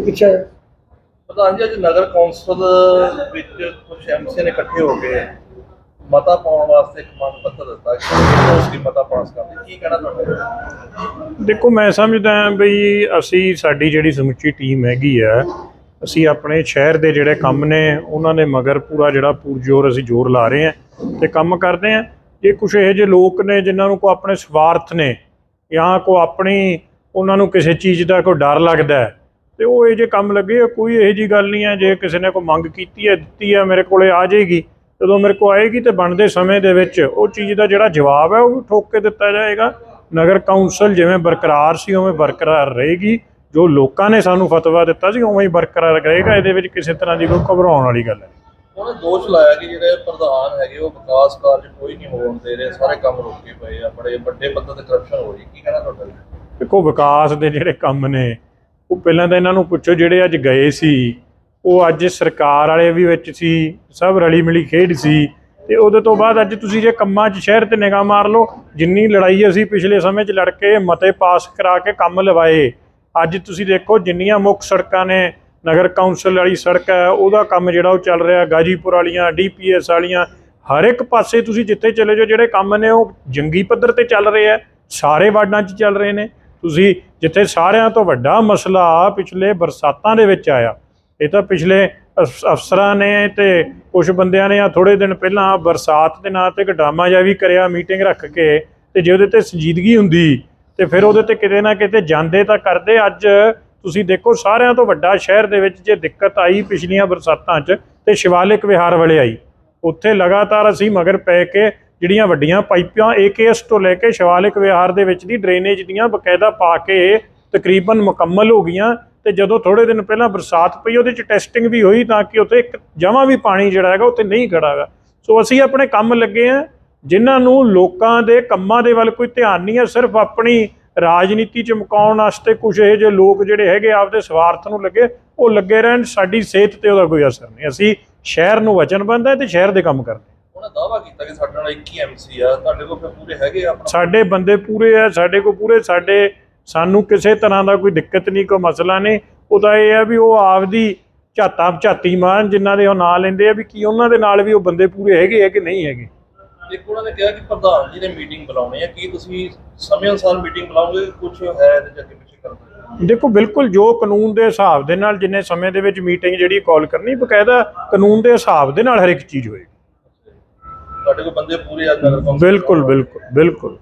ਇਹ ਪਿੱਛੇ। ਪ੍ਰਧਾਨ ਜੀ ਅੱਜ ਨਗਰ ਕੌਂਸਲ ਵਿੱਚ ਕੁਝ ਐਮਸੀ ਨੇ ਇਕੱਠੇ ਹੋ ਕੇ ਮਤਾ ਪਾਉਣ ਵਾਸਤੇ ਇੱਕ ਮੰਗ ਪੱਤਰ ਦਿੱਤਾ ਕਿ ਉਸ ਦੀ ਮਤਾ ਪਾਸ ਕਰਦੇ? ਕੀ ਕਹਿਣਾ ਤੁਹਾਡਾ ਦੇਖੋ ਮੈਂ ਸਮਝਦਾ ਹਾਂ ਬਈ ਅਸੀਂ ਸਾਡੀ ਜਿਹੜੀ ਸਮੁੱਚੀ ਟੀਮ ਹੈਗੀ ਆ ਅਸੀਂ ਆਪਣੇ ਸ਼ਹਿਰ ਦੇ ਜਿਹੜੇ ਕੰਮ ਨੇ ਉਹਨਾਂ ਦੇ ਮਗਰ ਪੂਰਾ ਜਿਹੜਾ ਪੂਰਜੋਰ ਅਸੀਂ ਜ਼ੋਰ ਲਾ ਰਹੇ ਹਾਂ ਤੇ ਕੰਮ ਕਰਦੇ ਹਾਂ। ਜੇ ਕੁਝ ਇਹੋ ਜਿਹੇ ਲੋਕ ਨੇ ਜਿਨ੍ਹਾਂ ਨੂੰ ਕੋ ਆਪਣੇ ਸਵਾਰਥ ਨੇ ਜਾਂ ਕੋ ਆਪਣੀ ਉਹਨਾਂ ਨੂੰ ਕਿਸੇ ਚੀਜ਼ ਦਾ ਕੋਈ ਡਰ ਲੱਗਦਾ ਹੈ ਤੇ ਉਹ ਇਹ ਜੇ ਕੰਮ ਲੱਗੇ ਕੋਈ ਇਹੋ ਜੀ ਗੱਲ ਨਹੀਂ ਹੈ ਜੇ ਕਿਸੇ ਨੇ ਕੋਈ ਮੰਗ ਕੀਤੀ ਹੈ ਦਿੱਤੀ ਹੈ ਮੇਰੇ ਕੋਲੇ ਆ ਜਾਏਗੀ ਜਦੋਂ ਮੇਰੇ ਕੋ ਆਏਗੀ ਤੇ ਬਣਦੇ ਸਮੇਂ ਦੇ ਵਿੱਚ ਉਹ ਚੀਜ਼ ਦਾ ਜਿਹੜਾ ਜਵਾਬ ਹੈ ਉਹ ਵੀ ਠੋਕ ਕੇ ਦਿੱਤਾ ਜਾਏਗਾ। ਨਗਰ ਕੌਂਸਲ ਜਿਵੇਂ ਬਰਕਰਾਰ ਸੀ ਉਵੇਂ ਬਰਕਰਾਰ ਰਹੇਗੀ। ਜੋ ਲੋਕਾਂ ਨੇ ਸਾਨੂੰ ਫਤਵਾ ਦਿੱਤਾ ਸੀ ਉਵੇਂ ਹੀ ਬਰਕਰਾਰ ਰਹੇਗਾ। ਇਹਦੇ ਵਿੱਚ ਕਿਸੇ ਤਰ੍ਹਾਂ ਦੀ ਕੋਈ ਘਬਰਾਉਣ ਵਾਲੀ ਗੱਲ ਹੈ ਉਹਨੇ ਦੋਸ਼ ਲਾਇਆ ਕਿ ਜਿਹੜੇ ਪ੍ਰਧਾਨ ਹੈਗੇ ਉਹ ਵਿਕਾਸ ਕਾਰਜ ਕੋਈ ਨਹੀਂ ਹੋਣ ਦੇ ਰਹੇ ਸਾਰੇ ਕੰਮ ਰੁਕੇ ਪਏ ਆ ਬੜੇ ਵੱਡੇ ਪੱਧਰ ਤੇ ਕਰਪਸ਼ਨ ਹੋ ਰਹੀ ਕੀ ਕਹਿਣਾ ਤੁਹਾਡਾ? ਦੇਖੋ ਵਿਕਾਸ ਦੇ ਜਿਹੜੇ ਕੰਮ ਨੇ ਉਹ ਪਹਿਲਾਂ ਤਾਂ ਇਹਨਾਂ ਨੂੰ ਪੁੱਛੋ ਜਿਹੜੇ ਅੱਜ ਗਏ ਸੀ, ਉਹ ਅੱਜ ਸਰਕਾਰ ਵਾਲੇ ਵੀ ਵਿੱਚ ਸੀ, ਸਭ ਰਲੀ ਮਿਲੀ ਖੇਡ ਸੀ, ਤੇ ਉਹਦੇ ਤੋਂ ਬਾਅਦ ਅੱਜ ਤੁਸੀਂ ਜੇ ਕੰਮਾਂ 'ਚ ਸ਼ਹਿਰ ਤੇ ਨਿਗਾਹ ਮਾਰ ਲਓ, ਜਿੰਨੀ ਲੜਾਈ ਅਸੀਂ ਪਿਛਲੇ ਸਮੇਂ 'ਚ ਲੜ ਕੇ ਮਤੇ ਪਾਸ ਕਰਾ ਕੇ ਕੰਮ ਲਵਾਏ, ਅੱਜ ਤੁਸੀਂ ਦੇਖੋ ਜਿੰਨੀਆਂ ਮੁੱਖ ਸੜਕਾਂ ਨੇ, ਨਗਰ ਕੌਂਸਲ ਵਾਲੀ ਸੜਕ ਹੈ, ਉਹਦਾ ਕੰਮ ਜਿਹੜਾ ਉਹ ਚੱਲ ਰਿਹਾ, ਗਾਜੀਪੁਰ ਵਾਲੀਆਂ, ਡੀਪੀਐਸ ਵਾਲੀਆਂ, ਹਰ ਇੱਕ ਪਾਸੇ ਤੁਸੀਂ ਜਿੱਥੇ ਚਲੇ ਜਾਓ, ਜਿਹੜੇ ਕੰਮ ਨੇ ਉਹ ਜੰਗੀ ਪੱਧਰ ਤੇ ਚੱਲ ਰਹੇ ਆ ਸਾਰੇ ਵਾਰਡਾਂ 'ਚ ਚੱਲ ਰਹੇ ਨੇ ਤੁਸੀਂ ਜਿੱਥੇ ਸਾਰਿਆਂ ਤੋਂ ਵੱਡਾ ਮਸਲਾ ਪਿਛਲੇ ਬਰਸਾਤਾਂ ਦੇ ਵਿੱਚ ਆਇਆ, ਇਹ ਤਾਂ ਪਿਛਲੇ ਅਫਸਰਾਂ ਨੇ ਤੇ ਕੁਝ ਬੰਦਿਆਂ ਨੇ ਆ ਥੋੜੇ ਦਿਨ ਪਹਿਲਾਂ ਬਰਸਾਤ ਦੇ ਨਾਂ ਤੇ ਇੱਕ ਡਰਾਮਾ ਜਿਹਾ ਵੀ ਕਰਿਆ, ਮੀਟਿੰਗ ਰੱਖ ਕੇ ਤੇ ਜੇ ਉਹਦੇ ਤੇ ਸੰਜੀਦਗੀ ਹੁੰਦੀ ਤੇ ਫਿਰ ਉਹਦੇ ਤੇ ਕਿਤੇ ਨਾ ਕਿਤੇ ਜਾਂਦੇ ਤਾਂ ਕਰਦੇ। ਅੱਜ ਤੁਸੀਂ ਦੇਖੋ ਸਾਰਿਆਂ ਤੋਂ ਵੱਡਾ ਸ਼ਹਿਰ ਦੇ ਵਿੱਚ ਜੇ ਦਿੱਕਤ ਆਈ ਪਿਛਲੀਆਂ ਬਰਸਾਤਾਂ 'ਚ ਤੇ ਸ਼ਿਵਾਲਿਕ ਵਿਹਾਰ ਵਾਲੇ ਆਈ। ਉੱਥੇ ਲਗਾਤਾਰ ਅਸੀਂ ਮਗਰ ਪੈ ਕੇ ਜਿਹੜੀਆਂ ਵੱਡੀਆਂ ਪਾਈਪਾਂ ਏਕੇਐਸ ਤੋਂ ਲੈ ਕੇ ਸ਼ਿਵਾਲਿਕ ਵਿਹਾਰ ਦੇ ਵਿੱਚ ਦੀ ਡਰੇਨੇਜ ਦੀਆਂ ਬਕਾਇਦਾ ਪਾ ਕੇ ਤਕਰੀਬਨ ਮੁਕੰਮਲ ਹੋ ਗਈਆਂ ਤੇ ਜਦੋਂ ਥੋੜੇ ਦਿਨ ਪਹਿਲਾਂ ਬਰਸਾਤ ਪਈ, ਉਹਦੇ 'ਚ ਟੈਸਟਿੰਗ ਵੀ ਹੋਈ ਤਾਂ ਕਿ ਉੱਥੇ ਇੱਕ ਜਮਾਂ ਵੀ ਪਾਣੀ ਜਿਹੜਾ ਹੈਗਾ ਉੱਥੇ ਨਹੀਂ ਖੜਾ ਹੈਗਾ। ਸੋ ਅਸੀਂ ਆਪਣੇ ਕੰਮ ਲੱਗੇ ਆ ਜਿਨ੍ਹਾਂ ਨੂੰ ਲੋਕਾਂ ਦੇ ਕੰਮਾਂ ਦੇ ਵੱਲ ਕੋਈ ਧਿਆਨ ਨਹੀਂ ਹੈ, ਸਿਰਫ ਆਪਣੀ ਰਾਜਨੀਤੀ 'ਚ ਮੁਕਾਉਣ ਵਾਸਤੇ ਕੁਝ ਇਹ ਜਿਹੇ ਲੋਕ ਜਿਹੜੇ ਹੈਗੇ ਆਪਦੇ ਸਵਾਰਥ ਨੂੰ ਲੱਗੇ, ਉਹ ਲੱਗੇ ਰਹਿਣ, ਸਾਡੀ ਸਿਹਤ ਤੇ ਉਹਦਾ ਕੋਈ ਅਸਰ ਨਹੀਂ। ਅਸੀਂ ਸ਼ਹਿਰ ਨੂੰ ਵਚਨਬੰਦ ਹੈ ਤੇ ਸ਼ਹਿਰ ਦੇ ਕੰਮ ਕਰਦੇ ਉਹਨੇ ਦਾਅਵਾ ਕੀਤਾ ਕਿ ਸਾਡੇ ਨਾਲ 21 ਐਮਸੀ ਆ ਤੁਹਾਡੇ ਕੋਲ ਫਿਰ ਪੂਰੇ ਹੈਗੇ ਆ ਆਪਣਾ? ਸਾਡੇ ਬੰਦੇ ਪੂਰੇ ਆ ਸਾਡੇ ਕੋ ਪੂਰੇ ਸਾਡੇ ਸਾਨੂੰ ਕਿਸੇ ਤਰ੍ਹਾਂ ਦਾ ਕੋਈ ਦਿੱਕਤ ਨਹੀਂ ਕੋਈ ਮਸਲਾ ਨਹੀਂ। ਉਹਦਾ ਇਹ ਆ ਵੀ ਉਹ ਆਪਦੀ ਝਾਤਾ ਝਾਤੀ ਮਾਰਨ ਜਿਨ੍ਹਾਂ ਦੇ ਉਹ ਨਾਂ ਲੈਂਦੇ ਆ ਵੀ ਕੀ ਉਹਨਾਂ ਦੇ ਨਾਲ ਵੀ ਉਹ ਬੰਦੇ ਪੂਰੇ ਹੈਗੇ ਆ ਕਿ ਨਹੀਂ ਹੈਗੇ? ਇੱਕ ਉਹਨਾਂ ਨੇ ਕਿਹਾ ਕਿ ਪ੍ਰਧਾਨ ਜੀ ਨੇ ਮੀਟਿੰਗ ਬੁਲਾਉਣੀ ਹੈ ਕੀ ਤੁਸੀਂ ਸਮੇਂ ਅਨੁਸਾਰ ਮੀਟਿੰਗ ਬੁਲਾਓਗੇ ਕੁਝ ਹੈ ਚ ਅੱਗੇ ਪਿੱਛੇ ਕਰਦੇ ਦੇਖੋ ਬਿਲਕੁਲ ਜੋ ਕਾਨੂੰਨ ਦੇ ਹਿਸਾਬ ਦੇ ਨਾਲ ਜਿੰਨੇ ਸਮੇਂ ਦੇ ਵਿੱਚ ਮੀਟਿੰਗ ਜਿਹੜੀ ਕਾਲ ਕਰਨੀ ਬਕਾਇਦਾ ਕਾਨੂੰਨ ਦੇ ਹਿਸਾਬ ਦੇ ਨਾਲ ਹਰ ਇੱਕ ਚੀਜ਼ ਹੋਏਗੀ। ਤੁਹਾਡੇ ਕੋਲ ਬੰਦੇ ਪੂਰੇ ਆ ਨਗਰ ਕੌਂਸਲ ਬਿਲਕੁਲ ਬਿਲਕੁਲ ਬਿਲਕੁਲ।